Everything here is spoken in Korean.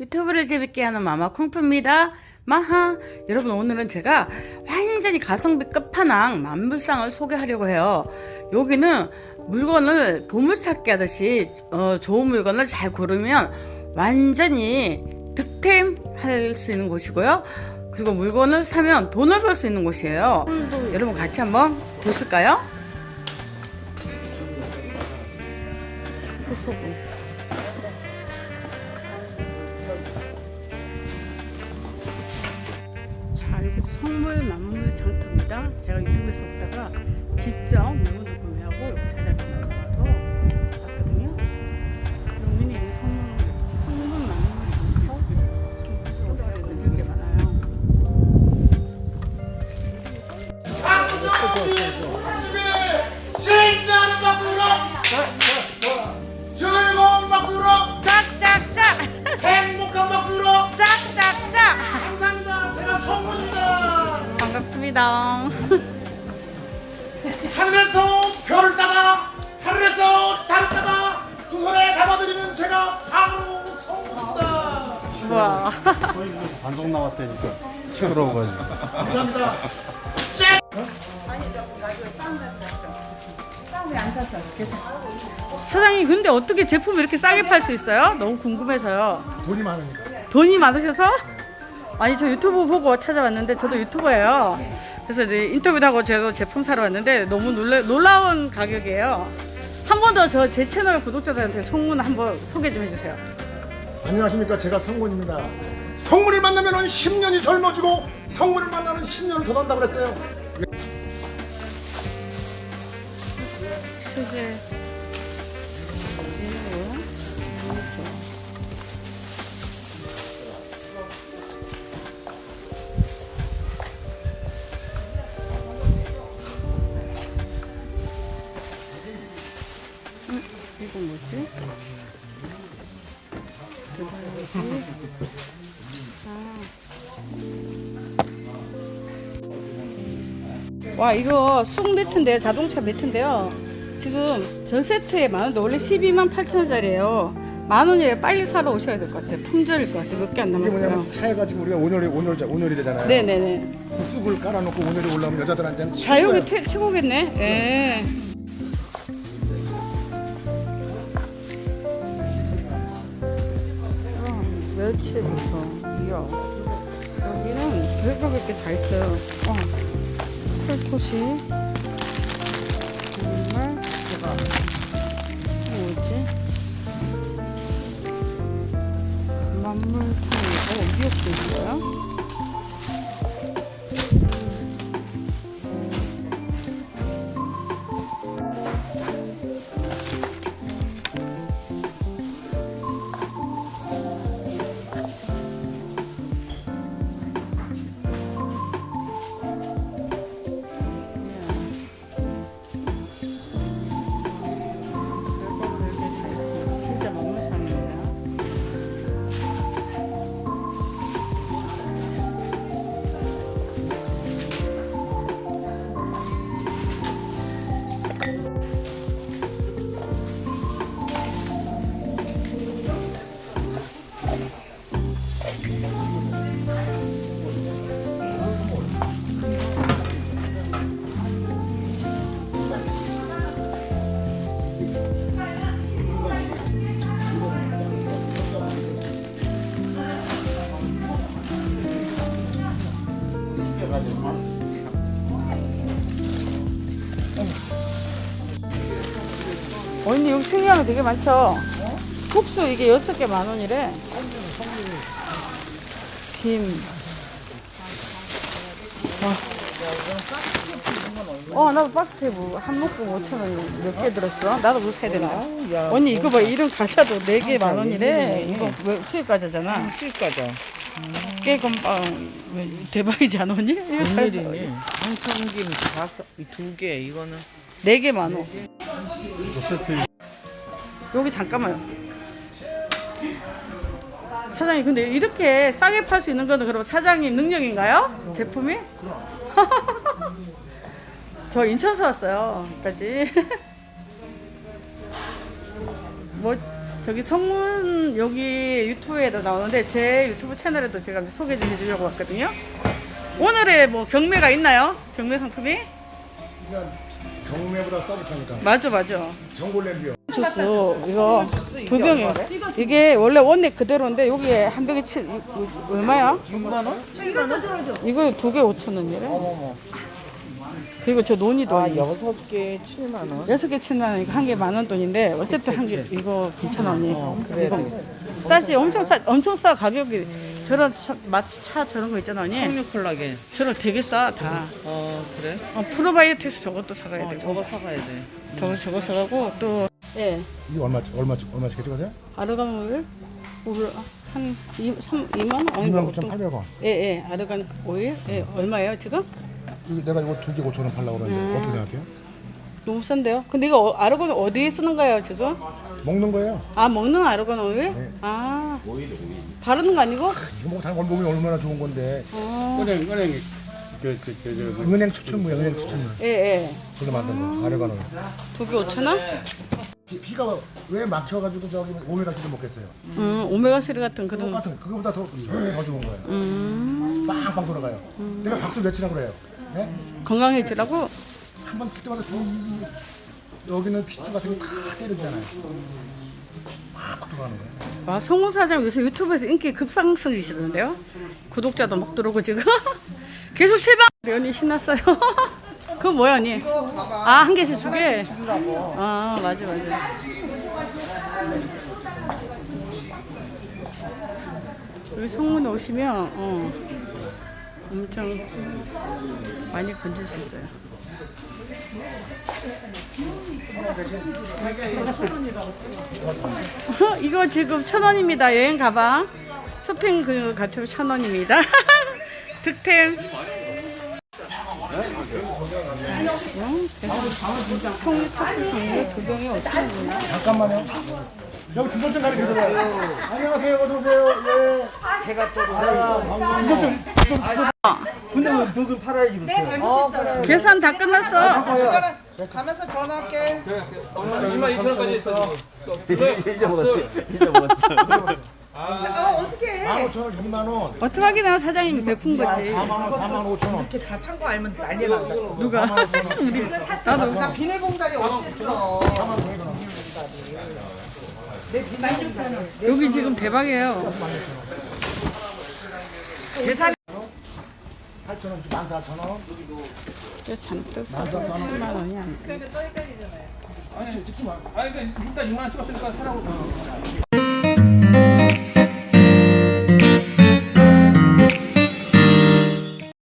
유튜브를 재밌게 하는 마마 콩프입니다. 마하 여러분 오늘은 제가 완전히 가성비 끝판왕 만물상을 소개하려고 해요. 여기는 물건을 보물찾기 하듯이 어, 좋은 물건을 잘 고르면 완전히 득템할 수 있는 곳이고요. 그리고 물건을 사면 돈을 벌 수 있는 곳이에요. 여러분 같이 한번 보실까요? 성물 만물 장터입니다. 제가 유튜브에서 보다가 직접 반송 나왔다니까 시끄러워가지고 감사합니다 사장님, 근데 어떻게 제품을 이렇게 싸게 팔 수 있어요? 너무 궁금해서요. 돈이 많으니까 돈이 많으셔서? 아니 저 유튜브 보고 찾아왔는데 저도 유튜버예요. 그래서 이제 인터뷰도 하고 저도 제품 사러 왔는데 너무 놀라, 놀라운 가격이에요. 한 번 더 저 제 채널 구독자들한테 성문 한번 소개 좀 해주세요. 안녕하십니까 제가 성문입니다 성문을 만나면 10년이 젊어지고 성문을 만나면 10년을 더 산다고 그랬어요 음, 이거 뭐지? 와 이거 쑥 매트인데요. 자동차 매트인데요. 지금 전 세트에 만원데 원래 12만 8천 원짜리예요. 만 원이래 빨리 사러 오셔야 될 것 같아요. 품절일 것 같아요. 몇 개 안 이게 남았어요. 뭐냐면 차에 가지고 우리가 오늘이 오늘 오늘이 되잖아요. 네네네. 그 쑥을 깔아놓고 오늘이 올라오면 여자들한테는 자 여기 최고야. 최, 최고겠네. 예. 그럼 멸치부터 이어 별별 게다 있어요. 어. 털토시 정말 대박. 뭐지? 만물탕 어 미역도 있어요 거 되게 많죠? 국수 이게 여섯 개 만 원이래. 김. 어, 나도 박스 테이블 한 묶음 5천 원 몇 개 들었어? 나도 그거 사야 되나? 언니 이거 봐 이런 과자도 네개만 원이래. 이거 왜 수입 과자잖아. 수입 과자. 깨건빵 왜 대박이지 않아 언니? 이거 잘- 일이니 한성김 다섯 두개 이거는 네개만 원. 세트 여기 잠깐만요. 사장님 근데 이렇게 싸게 팔 수 있는 거는 그럼 사장님 능력인가요? 제품이? 저 인천서 왔어요. 까지. 뭐 저기 성문 여기 유튜브에도 나오는데 제 유튜브 채널에도 제가 소개 좀 해주려고 왔거든요. 오늘의 뭐 경매가 있나요? 경매 상품이? 경매보다 싸게 파니까 맞아 맞아. 전골냄비요 주스 이거 두 병이요. 이게 원래 원액 그대로인데 여기에 한 병에 칠 이- 이- 얼마야? 6만 원? 7만 원? 이거 두 개 5천 원이래. 그리고 저 논이도 아 여섯 개 7만 원. 여섯 개 치면 이거 한 개 만 원 돈인데 어쨌든 한 개 이거 괜찮아 언니. 그래 이거 싸지 엄청 싸 엄청 싸 가격이 저런 차, 맛, 차 저런 거 있잖아 언니. 석류 콜라겐. 저런 되게 싸 다. 어 그래? 어, 프로바이오틱스 저것도 사가야 어, 되고 저거 사가야 돼. 저거 저거 사가고 또 예. 이게 얼마치 얼마치 얼마치 찍으세요? 아르간 오일 한 2, 3, 2만 원? 아니, 29,800원 예, 예. 아르간 오일? 예, 얼마예요, 지금? 이거 내가 이거 두 개 5천 원 팔라고 그러는데 어떻게 생각해요? 너무 싼데요? 근데 이거 어- 아르간 어디에 쓰는 거예요, 지금? 먹는 거예요 아, 먹는 아르간 오일? 네. 아. 바르는 거 아니고? 이거 먹고 당 몸이 얼마나 좋은 건데 은행 은행 그그저 은행 추출무야 은행 추출무 예, 예. 그걸로 만든 거 아레가노 두개 5천 원? 피가 왜 막혀가지고 저기 오메가3를 먹겠어요 음, 오메가3 같은 그런. 똑같은 거. 그거보다 더, 더 좋은 거예요 음, 빵빵 돌아가요 내가 박수를 왜 치라고 그래요 네? 건강해지라고? 한번 칠 때마다 이- 이- 여기는 핏줄 같은 게다 때려주잖아요 팍팍 돌아가는 거예요 와, 성우 사장 요새 유튜브에서 인기 급상승이시던데요? 구독자도 막 들어오고 지금. 계속 실방. 연이 신났어요. 그건 뭐야, 언니? 아, 한 개씩 두 개? 아, 맞아, 맞아. 여기 성문에 오시면, 어, 엄청 많이 건질 수 있어요. 이거 지금 천 원입니다. 여행 가방. 쇼핑 그 가처 천 원입니다. 득템. 성류 찹쌀 성류 두 병에 5천 원이나. 잠깐만요 여기 두 번째 날이 계세요 안녕하세요 어서 오세요 예 계산 다 끝났어. 가면서 전화할게. 2만 2천 원까지 했어 어, 어 떻게? 15,000원 2만원 어떻게 확인하면 사장님이 베푼 거지. 4만원 4만 5천원 이렇게 다 산 거 알면 난리 난다. 누가? 우리 나도. 나 비닐봉다리 어땠어? 여기 지금 대박이에요. 계산 8천원 14,000원 저 잔뜩 사서 10만 원이 안 돼. 아니 그러니까 일단 6만 원 찍었으니까 사라고